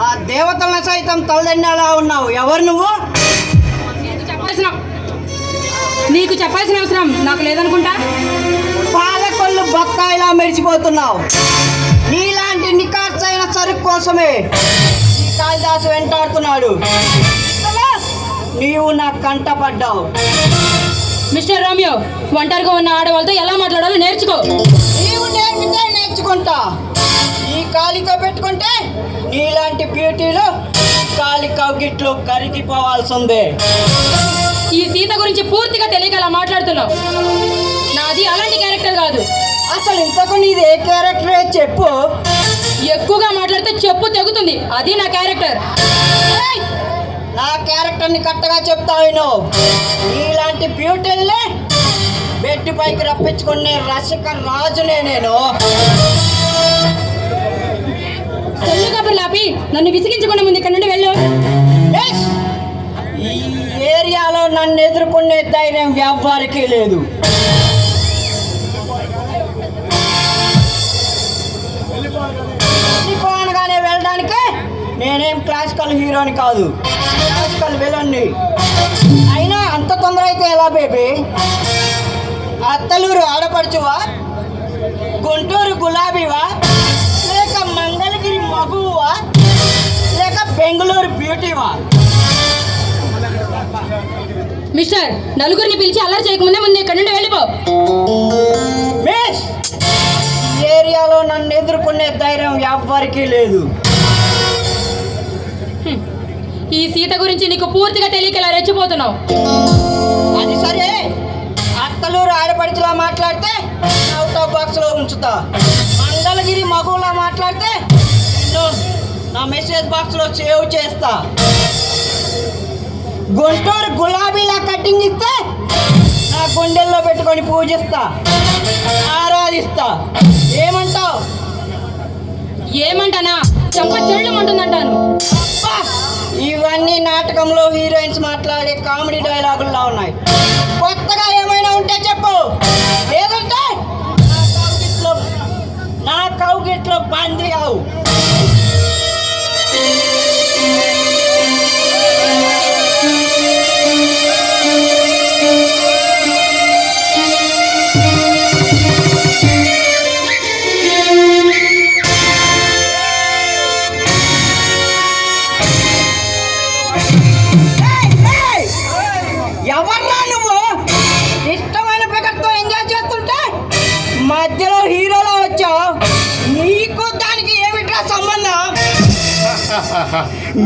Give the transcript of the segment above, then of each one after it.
ఆ దేవతలను సైతం తలదన్నేలా ఉన్నావు. ఎవరు నువ్వు? నీకు చెప్పాల్సిన నీకు చెప్పాల్సిన అవసరం. నాకు లేదనుకుంటా? పాలకొల్లు బొక్కాయిలా మెరిసిపోతున్నావు. నీలాంటి నికార్సైన సరుకు కోసమే కాళిదాసు వెంటాడుతున్నాడు. నీవు నా కంట పడ్డావు. మిస్టర్ రోమియో ఒంటరిగా ఉన్న ఆడవాళ్ళతో ఎలా మాట్లాడాలో నేర్చుకో. నీవు నేర్పితే నేర్చుకుంటా. ఈ కాలితో పెట్టుకుంటే నీలాంటి బ్యూటీలు కాలి కౌగిట్లు కరిగిపోవాల్సిందే. ఈ సీత గురించి పూర్తిగా తెలియక అలా మాట్లాడుతున్నావు. నాది అలాంటి క్యారెక్టర్ కాదు. అసలు ఇంతకు నీది ఏ క్యారెక్టరే చెప్పు. ఎక్కువగా మాట్లాడితే చెప్పు తెగుతుంది. అది నా క్యారెక్టర్! నా క్యారెక్టర్ని కరెక్ట్గా చెప్తావు నువ్వు నీలాంటి బ్యూటీల్ని బెడ్ పైకి రప్పించుకునే రసిక రాజునే నేను. సొల్లు కబుర్లు ఆపి నన్ను విసిగించకుండా ముందు ఇక్కడ నుండి వెళ్ళు! ఈ ఏరియాలో నన్ను ఎదుర్కొనే ధైర్యం ఎవ్వరికీ లేదు. నేనేం క్లాసికల్ హీరోని కాదు. క్లాసికల్ విలన్ని అయినా అంత తొందర అయితే ఎలా బేబీ అత్తలూరు ఆడపడుచువా? గుంటూరు గులాబీవా? లేక మంగళగిరి మగువా లేక బెంగళూరు బ్యూటీవా? మిస్టర్ నలుగురిని పిలిచి అల్లరి చేయకముందే ముందు ఇక్కడ నుండి వెళ్ళిపో. మిస్ ఏరియాలో నన్ను ఎదుర్కొనే ధైర్యం ఎవ్వరికీ లేదు. ఈ సీత గురించి నీకు పూర్తిగా తెలియక ఇలా రెచ్చిపోతున్నావు? అది సరే. అత్తలూరు ఆడపడుచులా మాట్లాడితే అవుట్ ఆఫ్ బాక్స్లో ఉంచుతా. మంగళగిరి మగువులా మాట్లాడితే నా మెసేజ్ బాక్స్లో సేవ్ చేస్తా. గుంటూరు గులాబీలా కటింగ్ ఇస్తే నా గుండెల్లో పెట్టుకొని పూజిస్తా. ఆరాధిస్తా. ఏమంటావు? ఏమంటానా? చంప చెల్లమంటుందంటాను నాటకంలో హీరోయిన్స్ మాట్లాడే కామెడీ డైలాగుల్లా ఉన్నాయి. కొత్తగా ఏమైనా ఉంటే చెప్పు. లేదంటే నా కౌగిట్లో నా కౌగిట్లో బందీ అవు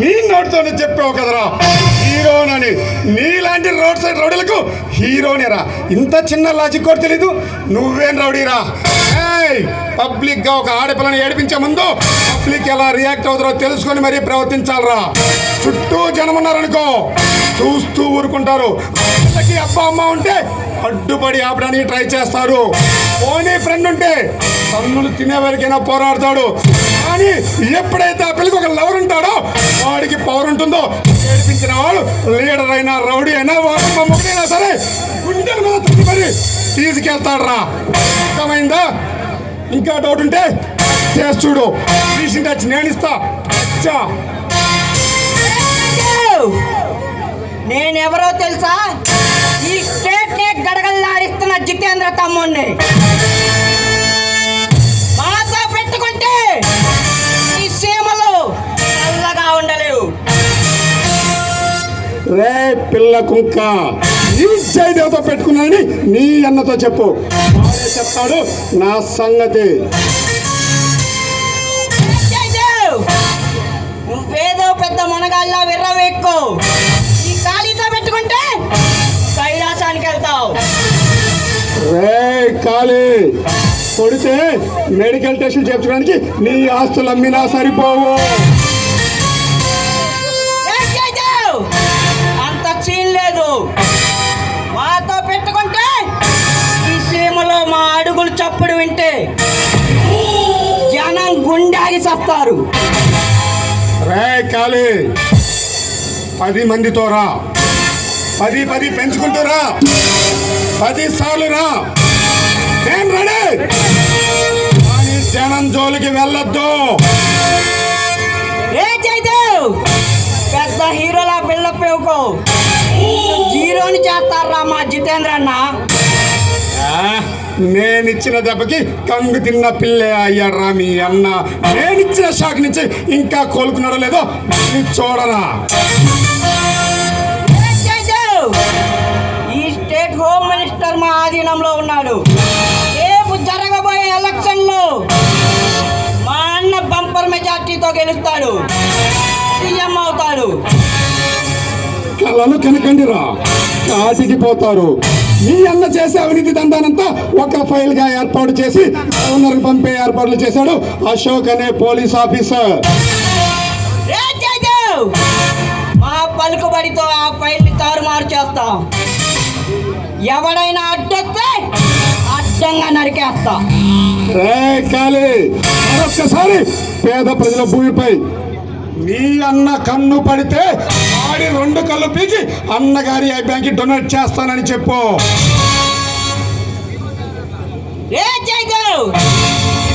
నీ నోటితోనే చెప్పావు కదరా. హీరోనని. నీలాంటి రోడ్ సైడ్ రౌడీలకు హీరోనేరా. ఇంత చిన్న లాజిక్ కూడా తెలీదు. నువ్వేం రౌడీరా? పబ్లిక్గా ఒక ఆడపిల్లని ఏడిపించే ముందు పబ్లిక్ ఎలా రియాక్ట్ అవుతారో తెలుసుకొని మరీ ప్రవర్తించాలరా. చుట్టూ జనం ఉన్నారనుకో చూస్తూ ఊరుకుంటారు. వాళ్ళకి అబ్బా అమ్మ ఉంటే అడ్డుపడి ఆపడానికి ట్రై చేస్తారు. పోనీ ఫ్రెండ్ ఉంటే తన్నులు తినేవారికైనా పోరాడతాడు. కానీ ఎప్పుడైతే ఆ పిల్లకి ఒక లవర్ ఉంటాడో వాడికి పవర్ ఉంటుందో ఏడిపించిన వాడు లీడర్ అయినా రౌడీ అయినా వాడు మొమ్మకైనా సరే గుండెలు మాత్రం మరి తీసుకెళ్తాడు రా అర్థమైందా? ఇంకా డౌట్ ఉంటే చేసి చూడు. రీసెంట్ వచ్చి నేను ఇస్తా. అచ్చా నేనెవరో తెలుసా? ఈ స్టేట్ నే గడగల్లాడిస్తున్న జితేంద్ర తమ్ముణ్ణి. మాతో పెట్టుకుంటే రే పిల్ల కుంక ఈ జయదేవతో పెట్టుకున్నానని నీ అన్నతో చెప్పు. వాడే చెప్తాడు నా సంగతి! నువ్వేదో పెద్ద మునగాళ్ళ విర్రవేక్కో ఈ ఖాళీతో పెట్టుకుంటే కైలాసానికి వెళ్తావు. రే కాళీ కొడితే మెడికల్ టెస్టులు చేర్చడానికి నీ ఆస్తులు అమ్మినా సరిపోవు. వింటే జనం గుండాగి చస్తారు. రే కాళీ పది మందితో రా. పది పది పెంచుకుంటూ రా. పది సార్లు రా. నేను రెడీ? అతని జోలికి వెళ్ళొద్దు. ఏ పెద్ద హీరోలా బిల్డప్ ఇవ్వకు జీరోని చేస్తారా మా జితేంద్ర అన్న నేనిచ్చిన దెబ్బకి కంగు తిన్న పిల్లే అయ్యాడ్రా మీ అన్న. నేనిచ్చిన షాక్ నుంచి ఇంకా కోలుకున్నాడో లేదో చూడరా. ఈ స్టేట్ హోమ్ మినిస్టర్ మా ఆధీనంలో ఉన్నాడు. రేపు జరగబోయే ఎలక్షన్లో మా అన్న బంపర్ మెజార్టీతో గెలుస్తాడు. సీఎం అవుతాడు. కలలు కనకండిరా. కాటికి పోతారు. మీ అన్న చేసే అవినీతి దందానంతా ఒక ఫైల్గా ఏర్పాటు చేసి గవర్నర్ పంపే ఏర్పాట్లు చేశాడు అశోక్ అనే పోలీస్ ఆఫీసర్. మా పలుకుబడితో ఆ ఫైల్ని తారుమారు చేస్తాం. ఎవడైనా అడ్డొస్తే అడ్డంగా నరికేస్తా. రే మరొక్కసారి పేద ప్రజల భూమిపై మీ అన్న కన్ను పడితే ఆడి రెండు కళ్ళు పీకి అన్నగారి ఐ బ్యాంక్ డొనేట్ చేస్తానని చెప్పు. ఏ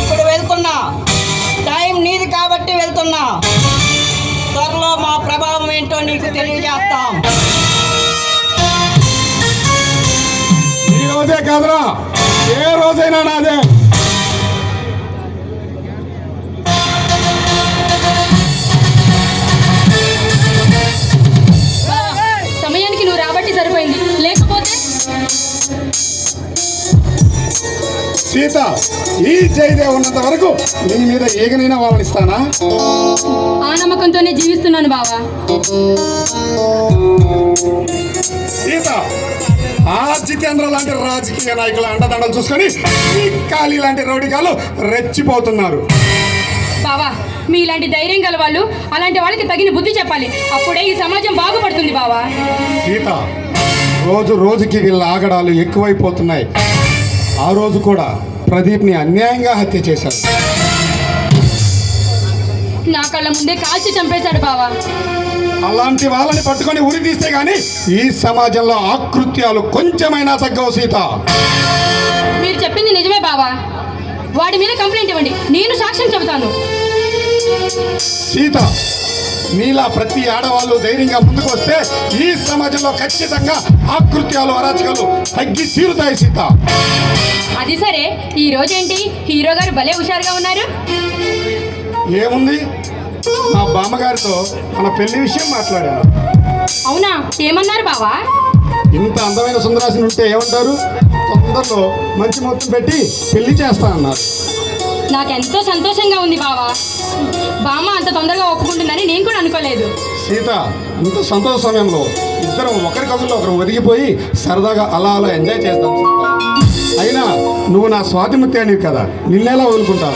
ఇప్పుడు వెళ్తున్నా. టైం నీది కాబట్టి వెళ్తున్నా. త్వరలో మా ప్రభావం ఏంటో నీకు తెలియజేస్తాం. ఈ రోజే కాదురా. ఏ రోజైనా నాదే. ఈ జయదేవ్ ఉన్నంత వరకు నీ మీద ఏగనైనా వాళ్ళనిస్తానా ఆ నమ్మకంతోనే జీవిస్తున్నాను బావా. సీత ఆ జితేంద్ర లాంటి రాజకీయ నాయకుల అండదండలు చూసుకొని ఈ ఖాళీ లాంటి రౌడికాలు రెచ్చిపోతున్నారు. బావా మీ ఇలాంటి ధైర్యం గల వాళ్ళు అలాంటి వాళ్ళకి తగిన బుద్ధి చెప్పాలి. అప్పుడే ఈ సమాజం బాగుపడుతుంది బావా. సీత రోజు రోజుకి వీళ్ళ ఆగడాలు ఎక్కువైపోతున్నాయి. ఆ రోజు కూడా ప్రదీప్ని అన్యాయంగా హత్య చేశారు. నా కళ్ళ ముందే కాల్చి చంపేశాడు బావా. అలాంటి వాళ్ళని పట్టుకొని ఉరి తీస్తే గాని ఈ సమాజంలో ఆకృత్యాలు కొంచెమైనా తగ్గవు సీత. మీరు చెప్పింది నిజమే బావా. వాడి మీద కంప్లైంట్ ఇవ్వండి. నేను సాక్ష్యం చెబుతాను. సీత నీలా ప్రతి ఆడవాళ్ళు ధైర్యంగా ముందుకు వస్తే ఈ సమాజంలో ఖచ్చితంగా ఆకృత్యాలు అరాచకాలు తగ్గి తీరుతాయి సీత. అది సరే. ఈ రోజేంటి? హీరో గారు భలే హుషారుగా ఉన్నారు. ఏముంది? మా బామ్మగారితో మన పెళ్ళి విషయం మాట్లాడాను అవునా? ఏమన్నారు బావా? ఇంత అందమైన సుందరాశిని ఉంటే ఏమంటారు? తొందరలో మంచి మొత్తం పెట్టి పెళ్ళి చేస్తా అన్నారు. నాకెంతో సంతోషంగా ఉంది బావా. బామ్మ అంత తొందరగా ఒప్పుకుంటుందని నేను కూడా అనుకోలేదు. సీత ఇంత సంతోష సమయంలో ఇద్దరం ఒకరి కథల్లో ఒకరు ఒదిగిపోయి సరదాగా అలా అలా ఎంజాయ్ చేస్తాం అయినా నువ్వు నా స్వాతిముత్యానివి కదా నిన్నెలా వదులుకుంటావు